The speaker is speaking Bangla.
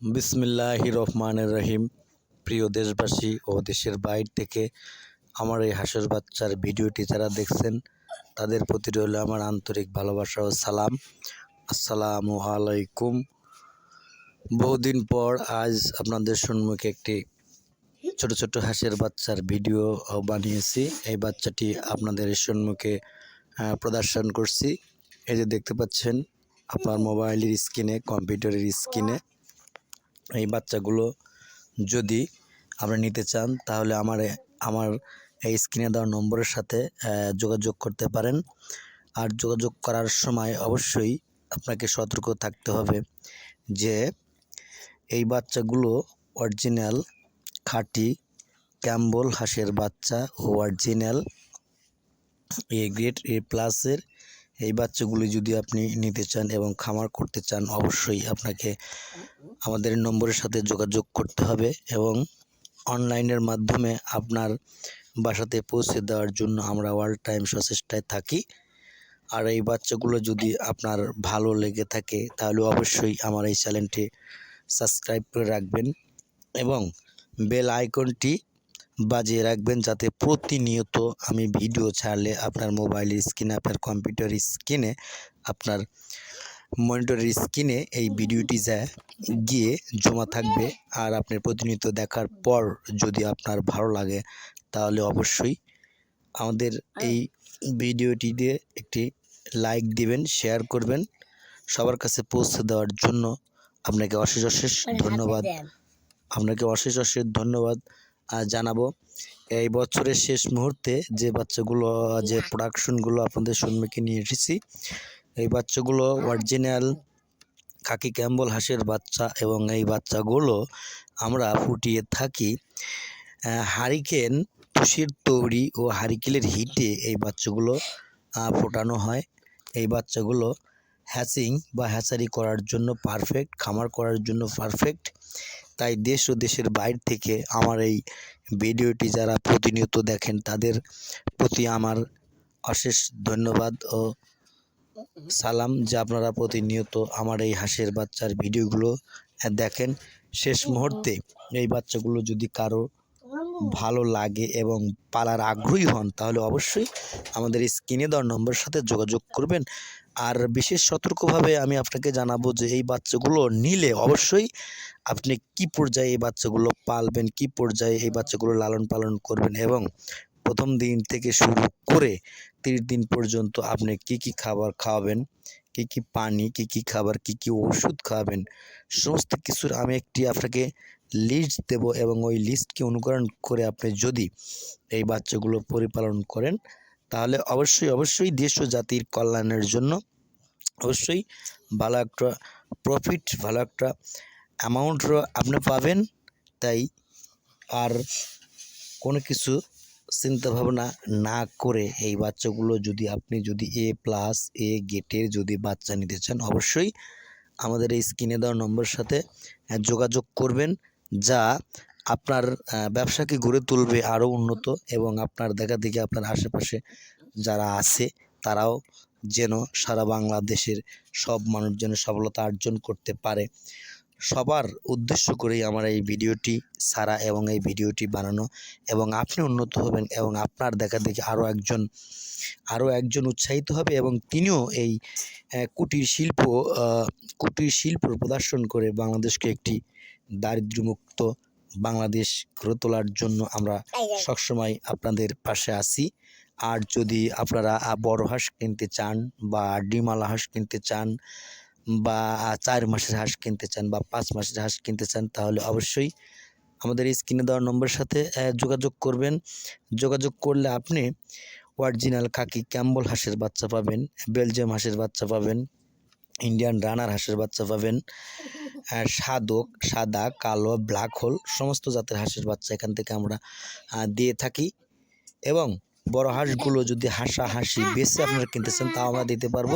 বিসমিল্লাহ রহমানের রহিম। প্রিয় দেশবাসী ও দেশের বাইর থেকে আমার এই হাঁসের বাচ্চার ভিডিওটি যারা দেখছেন, তাদের প্রতি রইল আমার আন্তরিক ভালোবাসা ও সালাম। আসসালামু আলাইকুম। বহুদিন পর আজ আপনাদের সম্মুখে একটি ছোট ছোট হাঁসের বাচ্চার ভিডিও বানিয়েছি। এই বাচ্চাটি আপনাদের সম্মুখে প্রদর্শন করছি। এই যে দেখতে পাচ্ছেন, আপনার মোবাইলের স্ক্রিনে, কম্পিউটারের স্ক্রিনে এই বাচ্চাগুলো যদি আপনি নিতে চান, তাহলে আমার আমার এই স্ক্রিনে দেওয়া নম্বরের সাথে যোগাযোগ করতে পারেন। আর যোগাযোগ করার সময় অবশ্যই আপনাকে সতর্ক থাকতে হবে যে, এই বাচ্চাগুলো অরিজিনাল খাঁটি ক্যাম্বল হাঁসের বাচ্চা ও অরিজিনাল এ গ্রেড এ প্লাসের এই বাচ্চাগুলি যদি আপনি নিতে চান এবং খামার করতে চান, অবশ্যই আপনাকে আমাদের নম্বরের সাথে যোগাযোগ করতে হবে এবং অনলাইনের মাধ্যমে আপনার বাসাতে পৌঁছে দেওয়ার জন্য আমরা অল টাইম সচেষ্টায় থাকি। আর এই বাচ্চাগুলো যদি আপনার ভালো লেগে থাকে, তাহলে অবশ্যই আমার এই চ্যানেলটি সাবস্ক্রাইব করে রাখবেন এবং বেল আইকনটি বাজিয়ে রাখবেন যাতে প্রতিনিয়ত আমি ভিডিও ছাড়লে আপনার মোবাইলের স্ক্রিনে আপনার কম্পিউটার স্ক্রিনে আপনার মনিটরের স্ক্রিনে এই ভিডিওটি যায় গিয়ে জমা থাকবে। আর আপনি প্রতিনিয়ত দেখার পর যদি আপনার ভালো লাগে তাহলে অবশ্যই আমাদের এই ভিডিওটিতে একটি লাইক দিবেন শেয়ার করবেন। সবার কাছে পৌঁছে দেওয়ার জন্য আপনাকে অশেষ অশেষ ধন্যবাদ। আপনাকে অশেষ অশেষ ধন্যবাদ। জানাব। এই বছরের শেষ মুহূর্তে যে বাচ্চাগুলো, যে প্রোডাকশনগুলো আপনাদের সম্মুখে নিয়ে এসেছি, এই বাচ্চাগুলো অরিজিনাল কাকি ক্যাম্বল হাঁসের বাচ্চা এবং এই বাচ্চাগুলো আমরা ফুটিয়ে থাকি হারিকেন তুষির তৈরি ও হারিকেলের হিটে এই বাচ্চাগুলো ফোটানো হয়। এই বাচ্চাগুলো হ্যাচিং বা হ্যাচারি করার জন্য পারফেক্ট খামার করার জন্য পারফেক্ট তাই দেশ ও দেশের বাইরে থেকে আমার এই ভিডিওটি যারা প্রতিনিয়ত দেখেন, তাদের প্রতি আমার অশেষ ধন্যবাদ ও সালাম যে আপনারা প্রতিনিয়ত আমার এই হাঁসের বাচ্চার ভিডিওগুলো দেখেন। শেষ মুহূর্তে এই বাচ্চাগুলো যদি কারও ভালো লাগে এবং পালার আগ্রহী হন, তাহলে অবশ্যই আমাদের স্ক্রিনে দেওয়ার নম্বরের সাথে যোগাযোগ করবেন। আর বিশেষ সতর্কভাবে আমি আপনাকে জানাব যে এই বাচ্চাগুলো নিলে অবশ্যই আপনি কি পর্যায়ে এই বাচ্চাগুলো পালবেন, কি পর্যায়ে এই বাচ্চাগুলো লালন পালন করবেন এবং প্রথম দিন থেকে শুরু করে তিরিশ দিন পর্যন্ত আপনি কি কি খাবার খাওয়াবেন, কি কি পানি, কি কি খাবার, কি কি ওষুধ খাওয়াবেন, সমস্ত কিছুর আমি একটি আপনাকে লিস্ট দেব এবং ওই লিস্টকে অনুকরণ করে আপনি যদি এই বাচ্চাগুলো পরিপালন করেন তাহলে অবশ্যই অবশ্যই দেশ ও জাতির কল্যাণের জন্য অবশ্যই ভালো একটা প্রফিট ভালো একটা অ্যামাউন্ট আপনি পাবেন। তাই আর কোনো কিছু চিন্তা ভাবনা না করে এই বাচ্চাগুলো যদি আপনি যদি এ প্লাস এ গেটের যদি বাচ্চা নিতে চান, অবশ্যই আমাদের এই স্ক্রিনে দেওয়া নম্বরের সাথে যোগাযোগ করবেন, যা আপনার ব্যবসাকে গড়ে তুলবে আরও উন্নত এবং আপনার দেখা দেখি আপনার আশেপাশে যারা আছে তারাও যেন সারা বাংলাদেশের সব মানুষ যেন সফলতা অর্জন করতে পারে। সবার উদ্দেশ্য করেই আমার এই ভিডিওটি সারা এবং এই ভিডিওটি বানানো এবং আপনি উন্নত হবেন এবং আপনার দেখা দেখি আরও একজন আরও একজন উৎসাহিত হবে এবং তিনিও এই কুটির শিল্প কুটির শিল্প প্রদর্শন করে বাংলাদেশকে একটি দারিদ্র্যমুক্ত বাংলাদেশ গড়ে তোলার জন্য আমরা সবসময় আপনাদের পাশে আছি। আর যদি আপনারা বড় হাঁস কিনতে চান বা ডিমালা হাঁস কিনতে চান বা চার মাসের হাঁস কিনতে চান বা পাঁচ মাসের হাঁস কিনতে চান তাহলে অবশ্যই আমাদের এই স্ক্রিনে দেওয়ার নম্বরের সাথে যোগাযোগ করবেন। যোগাযোগ করলে আপনি অরিজিনাল কাকি ক্যাম্বল হাঁসের বাচ্চা পাবেন বেলজিয়াম হাঁসের বাচ্চা পাবেন ইন্ডিয়ান রানার হাঁসের বাচ্চা পাবেন। সাদক, সাদা, কালো ব্ল্যাক হোল সমস্ত জাতের হাঁসের বাচ্চা এখান থেকে আমরা দিয়ে থাকি। এবং বড় হাঁসগুলো যদি হাঁসা হাঁসি বেশি আপনারা কিনতেছেন, তাও আমরা দিতে পারব।